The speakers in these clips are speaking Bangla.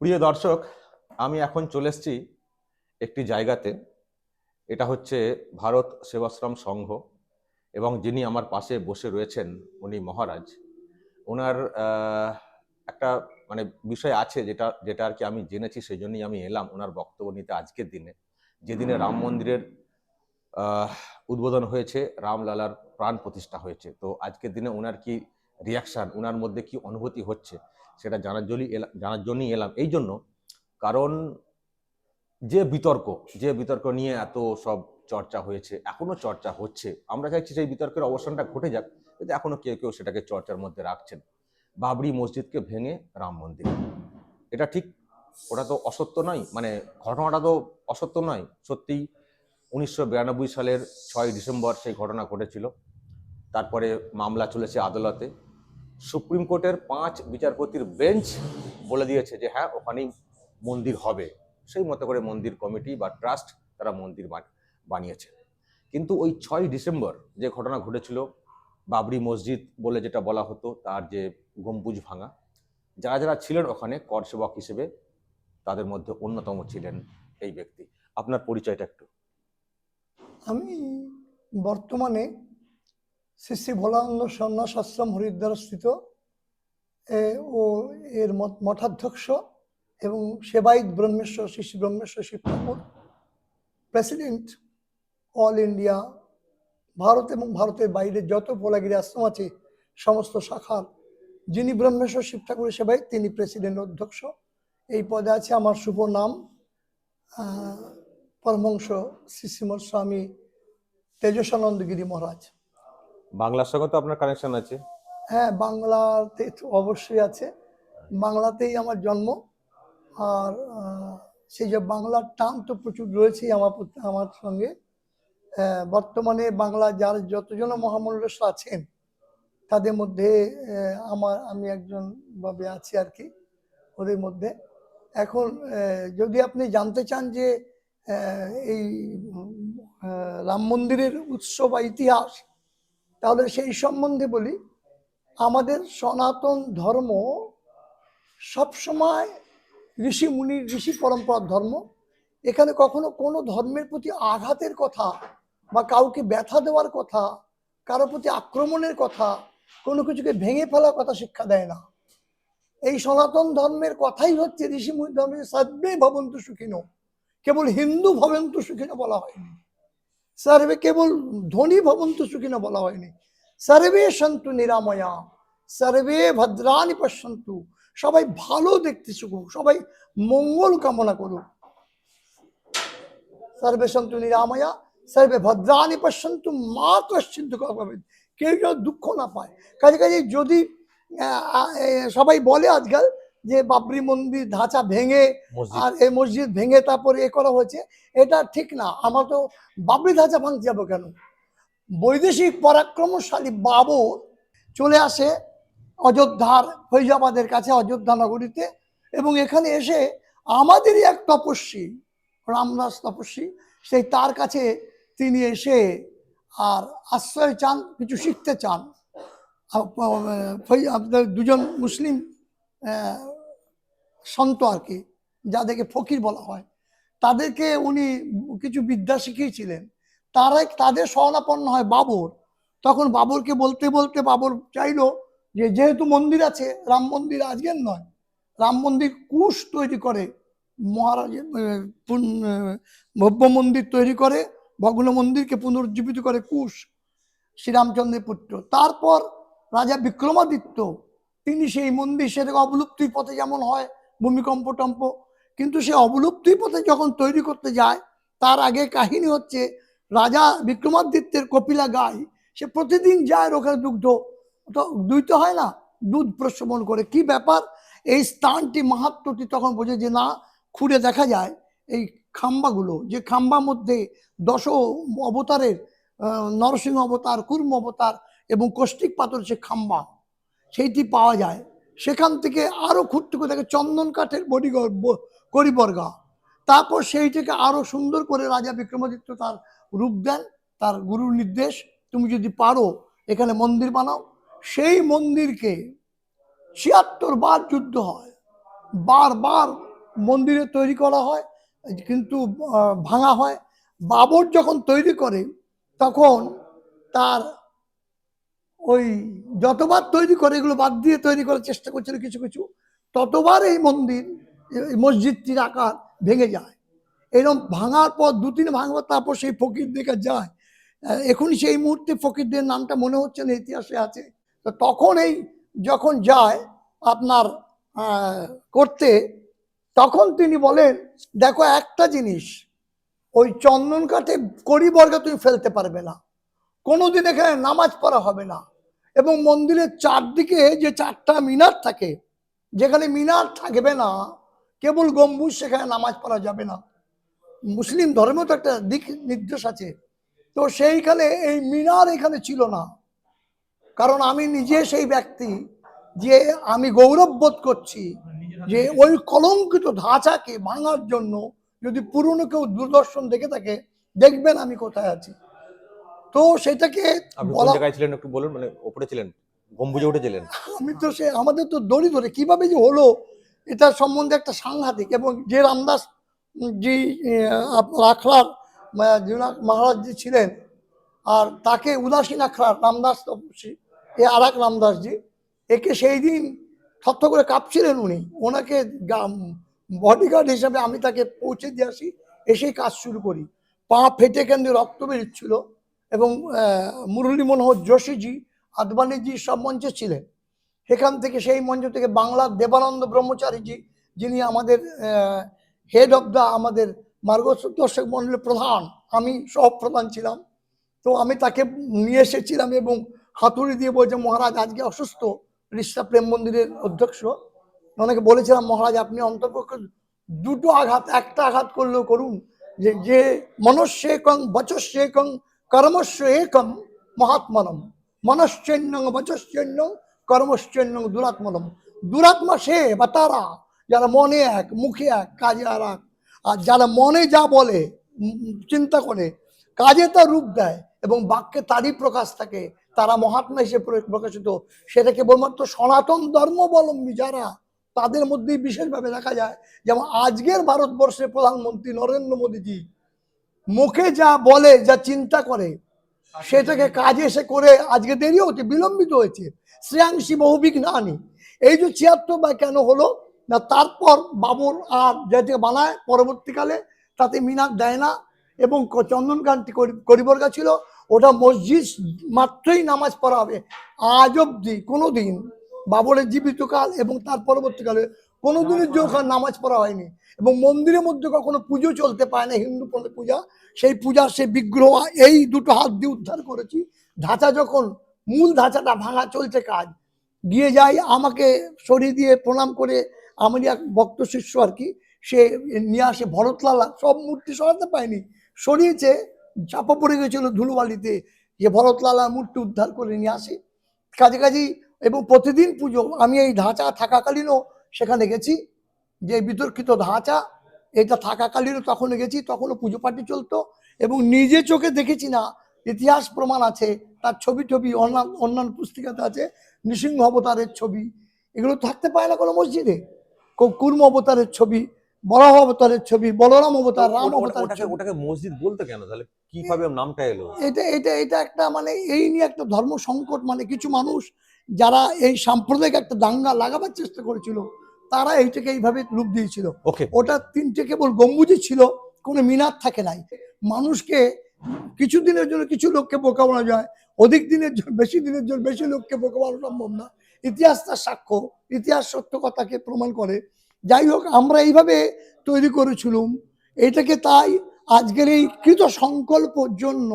প্রিয় দর্শক, আমি এখন চলে এসেছি একটি জায়গাতে। এটা হচ্ছে ভারত সেবাশ্রম সংঘ এবং যিনি আমার পাশে বসে রয়েছেন উনি মহারাজ। ওনার একটা মানে বিষয় আছে যেটা যেটা আর কি আমি জেনেছি সেই জন্যই আমি এলাম ওনার বক্তব্য নিতে আজকের দিনে। যেদিনে রাম মন্দিরের উদ্বোধন হয়েছে, রামলালার প্রাণ প্রতিষ্ঠা হয়েছে। তো আজকের দিনে ওনার কি রিয়াকশন ওনার মধ্যে কি অনুভূতি হচ্ছে, সেটা জানার জন্যই এলাম জানার জন্যই এলাম। এই জন্য কারণ যে বিতর্ক যে বিতর্ক নিয়ে এত সব চর্চা হয়েছে, এখনও চর্চা হচ্ছে, আমরা চাইছি সেই বিতর্কের অবসানটা ঘটে যাক, কিন্তু এখনও কেউ কেউ সেটাকে চর্চার মধ্যে রাখছেন। বাবরি মসজিদকে ভেঙে রাম মন্দির। এটা ঠিক, ওটা তো অসত্য নয় মানে ঘটনাটা তো অসত্য নয়, সত্যিই উনিশশো বিরানব্বই সালের ছয় ডিসেম্বর সেই ঘটনা ঘটেছিল। তারপরে মামলা চলেছে আদালতে সুপ্রিম কোর্টের পাঁচ বিচারপতির বেঞ্চ বলে দিয়েছে যে হ্যাঁ ওখানেই মন্দির হবে। সেই মতো করে মন্দির কমিটি বা ট্রাস্ট তারা মন্দির বান- বানিয়েছে। কিন্তু ওই ছয় ডিসেম্বর যে ঘটনা ঘটেছিল, বাবরি মসজিদ বলে যেটা বলা হতো, তার যে গম্বুজ ভাঙা, যারা যারা ছিলেন ওখানে কর সেবক হিসেবে, তাদের মধ্যে অন্যতম ছিলেন এই ব্যক্তি। আপনার পরিচয়টা একটু। আমি বর্তমানে শ্রী শ্রী ভোলানন্দ সন্ন্যাস আশ্রম হরিদ্বারস্থিত এ, ও এর মঠ- মঠাধ্যক্ষ এবং সেবায়িত Brahmeshwar Shri Shri Brahmeshwar Shiva Thakur president all India Bharat এবং ভারতের বাইরে যত ভোলাগিরি আশ্রম আছে সমস্ত শাখার যিনি ব্রহ্মেশ্বর শিব ঠাকুরের সেবায়িত তিনি প্রেসিডেন্ট অধ্যক্ষ। এই পদে আছে আমার শুভ নাম পরমহংস শ্রী শ্রীমৎ স্বামী তেজস্বানন্দ গিরি মহারাজ। বাংলার সঙ্গে তো আপনার কানেকশন আছে। হ্যাঁ বাংলাতে অবশ্যই আছে। বাংলাতেই আমার জন্ম। আর সেই যে বাংলার টান তো প্রচুর রয়েছেই আমার আমার সঙ্গে। আহ, বর্তমানে বাংলা যার যতজন মহামণ্ডস আছেন তাদের মধ্যে আমার আমি একজন ভাবে আছি আর কি ওদের মধ্যে। এখন যদি আপনি জানতে চান যে এই রাম মন্দিরের উৎস বা ইতিহাস তাহলে সেই সম্বন্ধে বলি, আমাদের সনাতন ধর্ম সবসময় ঋষি মুনির ঋষি পরম্পরার ধর্ম। এখানে কখনো কোনো ধর্মের প্রতি আঘাতের কথা বা কাউকে ব্যথা দেওয়ার কথা কারও প্রতি আক্রমণের কথা, কোনো কিছুকে ভেঙে ফেলার কথা শিক্ষা দেয় না। এই সনাতন ধর্মের কথাই হচ্ছে ঋষি মুনি ধর্মের সর্বে ভবন্তু সুখিনো। কেবল হিন্দু ভবন্তু সুখিনো বলা হয়নি। সর্বে কেবল ধনী ভবন্তু সুখিনো বলা হয়নি সর্বে সন্তু নিরাময়া সর্বে ভদ্রানি পশ্যন্তু সবাই ভালো দেখতে শিখুক সবাই মঙ্গল কামনা করুক সর্বে সন্তু নিরাময়া সর্বে ভদ্রানি পশ্যন্তু মা পাবে কেউ যেন দুঃখ না পায় কাজে কাজে যদি সবাই বলে আজকাল যে বাবরি মন্দির ধাঁচা ভেঙে আর এই মসজিদ ভেঙে তারপরে এ করা হয়েছে এটা ঠিক না। আমার তো বাবরি ধাঁচা ভাঙতে যাব কেন? বৈদেশিক পরাক্রমশালী বাবর চলে আসে অযোধ্যার ফৈজাবাদের কাছে অযোধ্যা নগরীতে এবং এখানে এসে আমাদেরই এক তপস্বী রামদাস তপস্বী সেই তার কাছে তিনি এসে আর আশ্রয় চান কিছু শিখতে চান। দুজন মুসলিম সন্ত আর কি যাদেরকে ফকির বলা হয়। তাদেরকে উনি কিছু বিদ্যা শিখিয়েছিলেন। তারাই তাদের শরণাপন্ন হয় বাবর। তখন বাবরকে বলতে বলতে বাবর চাইলো যে যেহেতু মন্দির আছে রাম মন্দির আজকের নয়। রাম মন্দির কুশ তৈরি করে আহ, ভব্য মন্দির তৈরি করে ভগ্ন মন্দিরকে পুনরুজ্জীবিত করে কুশ শ্রীরামচন্দ্রের পুত্র। তারপর রাজা বিক্রমাদিত্য তিনি সেই মন্দির সেটাকে অবলুপ্তির পথে যেমন হয় ভূমিকম্প টম্প। কিন্তু সে অবলুপ্তির পথে যখন তৈরি করতে যায়, তার আগে কাহিনী হচ্ছে, রাজা বিক্রমাদিত্যের কপিলা গাই, সে প্রতিদিন যায় ওখানে দুগ্ধ। তো দুই তো হয় না, দুধ প্রশ্রবণ করে। কি ব্যাপার? এই স্থানটি মাহাত্মটি তখন বোঝে যে না, খুঁড়ে দেখা যায় এই খাম্বাগুলো, যে খাম্বা মধ্যে দশ অবতারের নরসিংহ অবতার, কুর্ম অবতার এবং কষ্টিক পাথর সে খাম্বা, সেইটি পাওয়া যায়। সেখান থেকে আরও খুঁড়তে খুঁড়তে চন্দন কাঠের বডিগর করিবর্গা তারপর সেইটাকে আরও সুন্দর করে রাজা বিক্রমাদিত্য তার রূপ দেন, তার গুরুর নির্দেশ, তুমি যদি পারো, এখানে মন্দির বানাও। সেই মন্দিরকে ছিয়াত্তর বার যুদ্ধ হয়। বারবার মন্দিরে তৈরি করা হয়, কিন্তু ভাঙা হয়। বাবর যখন তৈরি করে, তখন তার ওই যতবার তৈরি করে, এগুলো বাদ দিয়ে তৈরি করার চেষ্টা করছিল কিছু কিছু, ততবার এই মন্দির মসজিদটির আকার ভেঙে যায়। এরকম ভাঙার পর দু তিন ভাঙার তারপর সেই ফকির দিকে যায়। এখন সেই মুহূর্তে ফকিরদের নামটা মনে হচ্ছে না, ইতিহাসে আছে। তো তখন এই যখন যায় আপনার করতে, তখন তিনি বলেন, দেখো, একটা জিনিস, ওই চন্দন কাঠে কড়ি বর্গা তুমি ফেলতে পারবে না। কোনোদিন এখানে নামাজ পড়া হবে না। এবং মন্দিরের চারদিকে যে চারটা মিনার থাকে, যেখানে মিনার থাকবে না, কেবল গম্বুজ, সেখানে নামাজ পড়া যাবে না। মুসলিম ধর্মেও তো একটা দিক নির্দেশ আছে। তো সেইখানে এই মিনার এখানে ছিল না। কারণ আমি নিজে সেই ব্যক্তি যে আমি গৌরব বোধ করছি যে ওই কলঙ্কিত ধাঁচাকে ভাঙার জন্য যদি পুরনো কেউ দূরদর্শন দেখে থাকে, দেখবেন আমি কোথায় আছি। তো সেটাকে বলা ছিলেন একটু বলুন মানে ওপরে ছিলেন গম্বুজে উঠেছিলেন আমি তো সে আমাদের তো দড়ি ধরে কীভাবে যে হলো এটা সম্বন্ধে একটা সাংঘাতিক এবং যে রামদাস জি আখড়ার মহারাজ জি ছিলেন আর তাকে উদাসীন আখড়ার রামদাস তপস্বী এ আর এক রামদাসজি একে সেই দিন থত্থ করে কাঁপছিলেন উনি। ওনাকে বডিগার্ড হিসাবে আমি তাকে পৌঁছে দিয়ে আসি এসেই কাজ শুরু করি। পা ফেটে কেন্দ্রে রক্ত বেরোচ্ছিল। এবং মুরলী মনোহর যোশীজি, আদবানিজি সব মঞ্চে ছিলেন। সেখান থেকে সেই মঞ্চ থেকে বাংলার দেবানন্দ ব্রহ্মচারীজি, যিনি আমাদের হেড অফ দ্য আমাদের মার্গদর্শক মন্ডলের প্রধান, আমি সহ প্রধান ছিলাম। তো আমি তাকে নিয়ে এসেছিলাম এবং হাতুড়ি দিয়ে বলছে, মহারাজ, আজকে অসুস্থ রিষ্টা প্রেম মন্দিরের অধ্যক্ষ। ওনাকে বলেছিলাম, মহারাজ, আপনি অন্তর্পক্ষে দুটো আঘাত, একটা আঘাত করলেও করুন। যে যে মনস্যেকং বচস্যেকং কর্মস্য একম মহাত্মনম মনশ্চৈন্যং বচশ্চৈন্যং কর্মশ্চৈন্যং দুরাত্মনম দুরাত্মা সে বা তারা যারা মনে এক মুখে এক কাজে আর এক আর যারা মনে যা বলে চিন্তা করে কাজে তার রূপ দেয় এবং বাক্যে তারই প্রকাশ থাকে তারা মহাত্মা হিসেবে প্রকাশিত সেটা কেবলমাত্র সনাতন ধর্মাবলম্বী যারা তাদের মধ্যেই বিশেষভাবে দেখা যায় যেমন আজকের ভারতবর্ষের প্রধানমন্ত্রী নরেন্দ্র মোদীজি মুখে যা বলে, যা চিন্তা করে, সেটাকে কাজে এসে করে আজকে দেরি হচ্ছে, বিলম্বিত হয়েছে। শ্রেয়াংশী বহুবিক নানি। এই যে ছিয়াত্তর বা কেন হলো, না তারপর বাবর আর যেটা বানায়, পরবর্তীকালে তাতে মিনার দেয় না, এবং চন্দনকান্তি করি- করিবর্গা ছিল, ওটা মসজিদ মাত্রই নামাজ পড়া হবে। আজ অব্দি কোনো দিন বাবরের জীবিতকাল এবং তার পরবর্তীকালে কোনো দিনের ওখানে নামাজ পড়া হয়নি। এবং মন্দিরের মধ্যে কখনো পুজো চলতে পায় না হিন্দু পূজা- পূজা। সেই পূজার সেই বিগ্রহ এই দুটো হাত দিয়ে উদ্ধার করেছি। ধাঁচা যখন মূল ধাঁচাটা ভাঙা চলছে কাজ গিয়ে যাই আমাকে সরিয়ে দিয়ে প্রণাম করে আমারই এক ভক্ত শিষ্য আর কি সে নিয়ে আসে ভরতলালা সব মূর্তি সরাতে পায়নি। সরিয়েছে চাপা পড়ে গেছিল ধুলোবালিতে যে ভরতলালার মূর্তি উদ্ধার করে নিয়ে আসে। কাজে কাজেই এবং প্রতিদিন পুজো আমি এই ধাঁচা থাকাকালীনও সেখানে গেছি যে বিতর্কিত ধাঁচা এটা থাকাকালীনও তখন গেছি তখনও পুজো পাটি চলতো এবং নিজে চোখে দেখেছি না ইতিহাস প্রমাণ আছে তার ছবি টবি অন্যান্য অন্যান্য পুস্তিকাতে আছে নৃসিংহ অবতারের ছবি এগুলো থাকতে পায় না কোনো মসজিদে। কুর্ম অবতারের ছবি বরাহ অবতারের ছবি বলরাম অবতার রাম অবতার ওটাকে মসজিদ বলতে কেন? তাহলে কীভাবে নামটা এলো? এটা এটা এটা একটা মানে এই নিয়ে একটা ধর্ম সংকট মানে কিছু মানুষ যারা এই সাম্প্রদায়িক একটা দাঙ্গা লাগাবার চেষ্টা করেছিল তারা এইটাকে এইভাবে রূপ দিয়েছিল। ওকে। ওটা তিনটে কেবল গম্বুজই ছিল কোনো মিনার থাকে নাই। মানুষকে কিছু দিনের জন্য কিছু লোককে বোকা বানানো যায় অধিক দিনের জন্য বেশি দিনের জন্য বেশি লোককে বোকা বানানো সম্ভব না। ইতিহাস তার সাক্ষ্য ইতিহাস সত্য কথাকে প্রমাণ করে। যাই হোক আমরা এইভাবে তৈরি করেছিলাম। এটাকে তাই আজকের এই কৃত সংকল্পর জন্য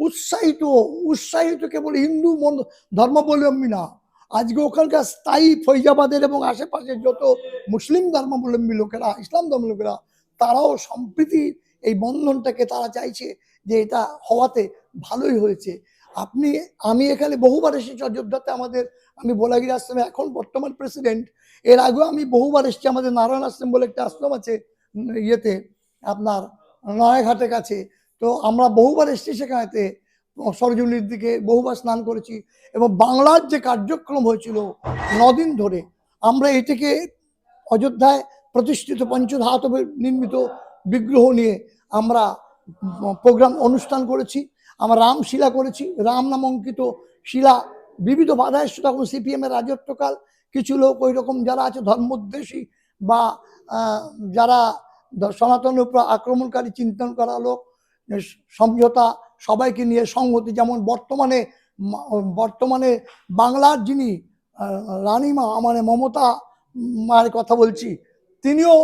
উৎসাহিত উৎসাহিত কেবল হিন্দু মন ধর্মাবলম্বী না আজকে ওখানকার স্থায়ী ফৈজাবাদের এবং আশেপাশের যত মুসলিম ধর্মাবলম্বী লোকেরা, ইসলাম ধর্ম লোকেরা, তারাও সম্প্রীতি এই বন্ধনটাকে তারা চাইছে যে এটা হওয়াতে ভালোই হয়েছে। আপনি, আমি এখানে বহুবার এসেছি অযোধ্যাতে আমাদের, আমি বোলাগিরি আশ্রমে এখন বর্তমান প্রেসিডেন্ট এর আগেও আমি বহুবার এসেছি আমাদের নারায়ণ আশ্রম বলে একটা আশ্রম আছে, ইয়েতে, আপনার নয়াঘাটের কাছে। তো আমরা বহুবার এসেছি সেখানেতে সরজমির দিকে বহুবার স্নান করেছি এবং বাংলার যে কার্যক্রম হয়েছিল নদিন ধরে, আমরা এটাকে অযোধ্যায় প্রতিষ্ঠিত পঞ্চধাতবে নির্মিত বিগ্রহ নিয়ে আমরা প্রোগ্রাম অনুষ্ঠান করেছি, আমরা রামশিলা করেছি, রাম নাম অঙ্কিত শিলা, বিবিধ বাধা এসছে তখন সিপিএম এর রাজত্বকাল, কিছু লোক ওই রকম যারা আছে ধর্মোদ্দেশী বা যারা সনাতনের উপর আক্রমণকারী, চিন্তন করা লোক সমঝোতা সবাইকে নিয়ে সংহতি, যেমন বর্তমানে বর্তমানে বাংলার যিনি রানীমা মানে মমতা মায়ের কথা বলছি, তিনিও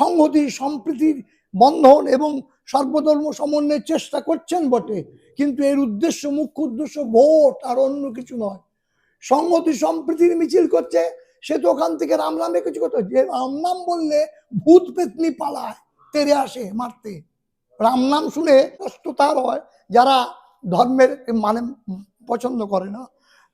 সংহতি, সম্প্রীতির বন্ধন এবং সর্বধর্ম সমন্বয়ের চেষ্টা করছেন বটে, কিন্তু এর উদ্দেশ্য, মুখ্য উদ্দেশ্য ভোট আর অন্য কিছু নয়। সংহতি, সম্প্রীতির মিছিল করছে, সে তো ওখান থেকে রাম নামে কিছু করতে যে রাম নাম বললে ভূত পেতনি পালায়, তেরে আসে মারতে। রাম নাম শুনে কষ্ট তার হয় যারা ধর্মের মানে পছন্দ করে না।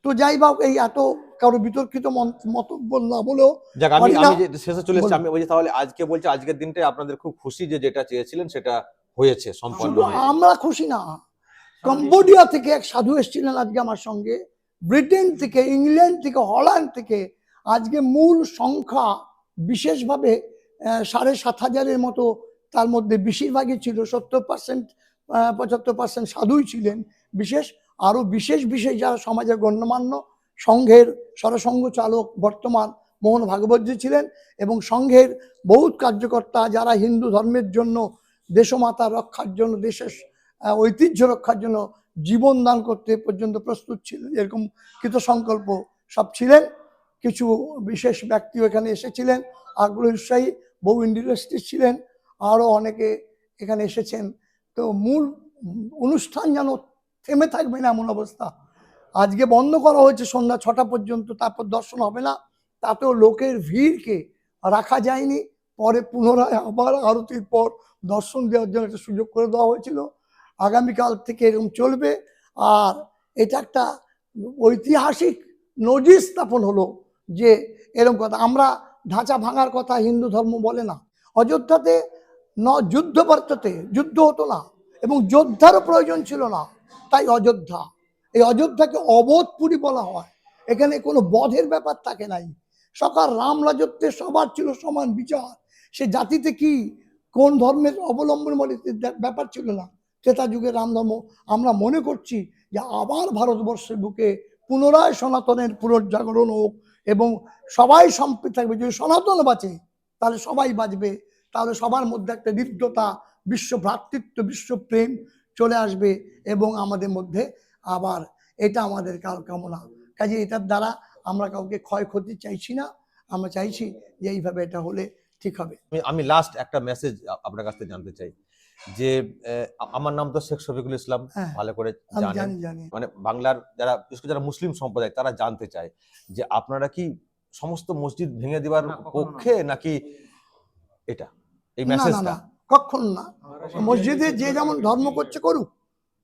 তো যাই বা এই এত কারও বিতর্কিত মন্তব্য না বলেও আমি শেষে চলে এসেছি। আমি বলছি তাহলে আজকে বলছি আজকের দিনটাই আপনাদের খুব খুশি যে যেটা চেয়েছিলেন সেটা হয়েছে সম্পন্ন আমরা খুশি না। কম্বোডিয়া থেকে এক সাধু এসেছিলেন আজকে আমার সঙ্গে। ব্রিটেন থেকে ইংল্যান্ড থেকে হল্যান্ড থেকে আজকে মূল সংখ্যা বিশেষভাবে আহ, সাড়ে সাত হাজারের মতো তার মধ্যে বেশিরভাগই ছিল সত্তর পার্সেন্ট পঁচাত্তর পার্সেন্ট সাধুই ছিলেন। বিশেষ আরও বিশেষ বিশেষ যারা সমাজে গণ্যমান্য, সংঘের সরসংঘ চালক বর্তমান মোহন ভাগবতজি ছিলেন এবং সংঘের বহুত কার্যকর্তা যারা হিন্দু ধর্মের জন্য, দেশমাতা রক্ষার জন্য, দেশের ঐতিহ্য রক্ষার জন্য জীবন দান করতে পর্যন্ত প্রস্তুত ছিলেন। এরকম কৃত সংকল্প সব ছিলেন। কিছু বিশেষ ব্যক্তিও এখানে এসেছিলেন। আগ্রহ উৎসাহী বহু ইন্ডাস্ট্রি ছিলেন। আরও অনেকে এখানে এসেছেন। তো মূল অনুষ্ঠান যেন থেমে থাকবে না এমন অবস্থা। আজকে বন্ধ করা হয়েছে সন্ধ্যা ছটা পর্যন্ত, তারপর দর্শন হবে না। তাতেও লোকের ভিড়কে রাখা যায়নি। পরে পুনরায় আবার আরতির পর দর্শন দেওয়ার জন্য একটা সুযোগ করে দেওয়া হয়েছিল। আগামীকাল থেকে এরকম চলবে। আর এটা একটা ঐতিহাসিক নজির স্থাপন হলো যে এরকম কথা। আমরা ঢাঁচা ভাঙার কথা হিন্দু ধর্ম বলে না। অযোধ্যাতে ন যুদ্ধ বর্ততে যুদ্ধ হতো না এবং যোদ্ধারও প্রয়োজন ছিল না, তাই অযোধ্যা এই অযোধ্যাকে অবোধপুরী বলা হয়। এখানে কোনো বধের ব্যাপার থাকে নাই। সকাল রাম রাজত্বে সবার ছিল সমান বিচার। সে জাতিতে কি কোন ধর্মের অবলম্বন বলে ব্যাপার ছিল না। ত্রেতা যুগে রাম ধর্ম, আমরা মনে করছি যে আবার ভারতবর্ষের বুকে পুনরায় সনাতনের পুনর্জাগরণ হোক এবং সবাই সম্প্রীত থাকবে। যদি সনাতন বাঁচে, তাহলে সবাই বাঁচবে। তাহলে সবার মধ্যে একটা হৃদ্যতা বিশ্ব ভ্রাতৃত্ব বিশ্বপ্রেম চলে আসবে এবং আমাদের মধ্যে আবার এটা আমাদের কার কামনা। কাজে এটার দ্বারা আমরা কাউকে ক্ষয়ক্ষতি চাইছি না আমরা চাইছি যে এইভাবে এটা হলে ঠিক হবে। আমি লাস্ট একটা মেসেজ আপনার কাছ থেকে জানতে চাই। যে আহ, আমার নাম তো শেখ শফিকুল ইসলাম হ্যাঁ ভালো করে জানেন জানি জানি। মানে বাংলার যারা বিশেষ যারা মুসলিম সম্প্রদায় তারা জানতে চায় যে আপনারা কি সমস্ত মসজিদ ভেঙে দেওয়ার। পক্ষে নাকি এটা? এই মেসেজটা কখন না মসজিদে যে যেমন ধর্ম করছে করুক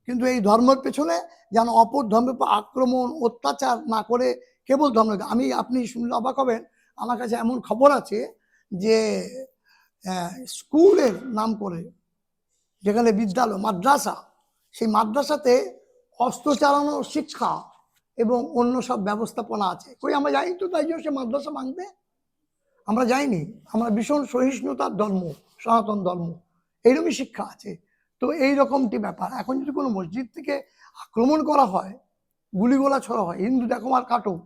কিন্তু এই ধর্মের পেছনে যেন অপর ধর্মের আক্রমণ অত্যাচার না করে কেবল ধর্ম আমি আপনি শুনলে অবাক হবেন আমার কাছে এমন খবর আছে যে স্কুলের নাম করে যেখানে বিদ্যালয় মাদ্রাসা সেই মাদ্রাসাতে অস্ত্র চালানো শিক্ষা এবং অন্য সব ব্যবস্থাপনা আছে। কই আমরা যাই তো তাই জন্য সে মাদ্রাসা ভাঙতে আমরা যাইনি। আমরা ভীষণ সহিষ্ণুতার ধর্ম, সনাতন ধর্ম। এইরকমই শিক্ষা আছে। তো এই রকমটি ব্যাপার। এখন যদি কোনো মসজিদ থেকে আক্রমণ করা হয়, গুলিগোলা ছড়া হয়, হিন্দু দেখো আর কাটো,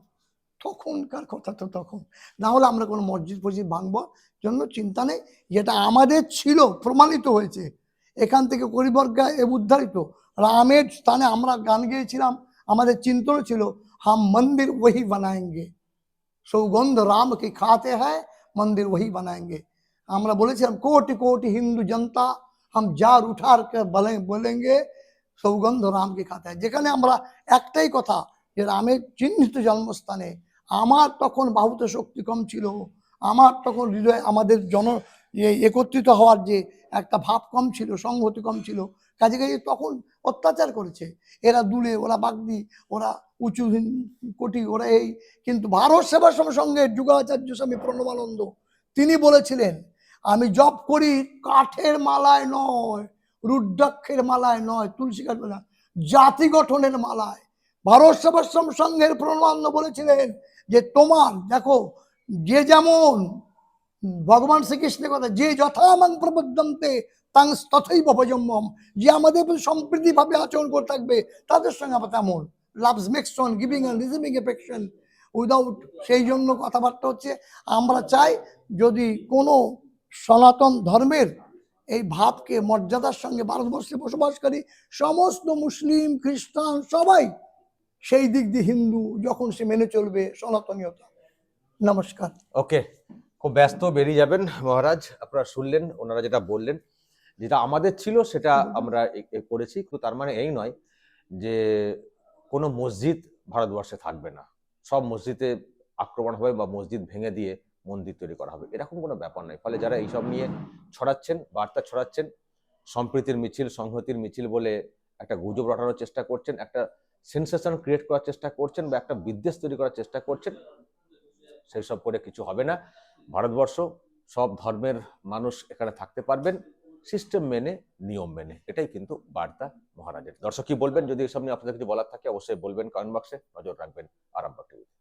তখনকার কথা তো তখন। না হলে আমরা কোনো মসজিদ ফসজিদ ভাঙবো জন্য চিন্তা নেই। যেটা আমাদের ছিল, প্রমাণিত হয়েছে। এখান থেকে করিবর্গা এ উদ্ধারিত। রামের স্থানে আমরা গান গেয়েছিলাম। আমাদের চিন্তন ছিল, হাম মন্দির ওহি বানায়েঙ্গে। সৌগন্ধ রাম কি খাতে হ্যায় মন্দির ওহি বানাएंगे আমরা বলেছিলাম কোটি কোটি হিন্দু জনতা হাম জার উঠার বলেঙ্গে সৌগন্ধ রামকে খাতে হয় যেখানে আমরা একটাই কথা যে রামের চিহ্নিত জন্মস্থানে আমার তখন বাহুত শক্তি কম ছিল আমার তখন হৃদয় আমাদের জন একত্রিত হওয়ার যে একটা ভাব কম ছিল, সংহতি কম ছিল কাজে কাজে তখন অত্যাচার করেছে। এরা দুলে, ওরা বাগদি, ওরা উঁচু কোটি ওরা এই, কিন্তু ভারত সেবাশ্রম সঙ্গে যুগাচার্য স্বামী প্রণবানন্দ, তিনি বলেছিলেন, আমি জপ করি কাঠের মালায় নয়, রুদ্রাক্ষের মালায় নয়, তুলসী কাঠ মালা জাতি গঠনের মালায়। ভারত সেবাশ্রম সংঘের প্রণবানন্দ বলেছিলেন যে, তোমার, দেখো, যে যেমন, ভগবান শ্রীকৃষ্ণের কথা, যে যথামাং প্রবদ্ধন্তে তাং তথৈব ভজম্যম যে আমাদের প্রতি সম্প্রীতি ভাবে আচরণ করে থাকবে, তাদের সঙ্গে আবার তেমন loves on giving and receiving affection without সেই জন্য কথাবার্তা হচ্ছে আমরা চাই যদি কোনো সনাতন ধর্মের এই ভাবকে মর্যাদার সঙ্গে ভারতবর্ষে বসবাসকারী সমস্ত মুসলিম খ্রিস্টান সবাই সেই দিক দিয়ে হিন্দু যখন সে মেনে চলবে সনাতনীয়তা। নমস্কার। ওকে খুব ব্যস্ত বেরিয়ে যাবেন মহারাজ আপনারা শুনলেন ওনারা যেটা বললেন যেটা আমাদের ছিল সেটা আমরা করেছি কিন্তু তার মানে এই নয় যে কোনো মসজিদ ভারতবর্ষে থাকবে না। সব মসজিদে আক্রমণ হবে বা মসজিদ ভেঙে দিয়ে মন্দির তৈরি করা হবে। এরকম কোনো ব্যাপার নয়। ফলে যারা এইসব নিয়ে ছড়াচ্ছেন, বার্তা ছড়াচ্ছেন, সম্প্রীতির মিছিল, সংহতির মিছিল বলে একটা গুজব রটানোর চেষ্টা করছেন, একটা সেন্সেশন ক্রিয়েট করার চেষ্টা করছেন বা একটা বিদ্বেষ তৈরি করার চেষ্টা করছেন সেই সব করে কিছু হবে না। ভারতবর্ষ সব ধর্মের মানুষ এখানে থাকতে পারবেন। সিস্টেম মেনে, নিয়ম মেনে। এটাই কিন্তু বার্তা মহারাজের। দর্শক কি বলবেন? যদি এসব নিয়ে আপনাদের কিছু বলার থাকে, অবশ্যই বলবেন কমেন্ট বক্সে নজর রাখবেন আরামবাগ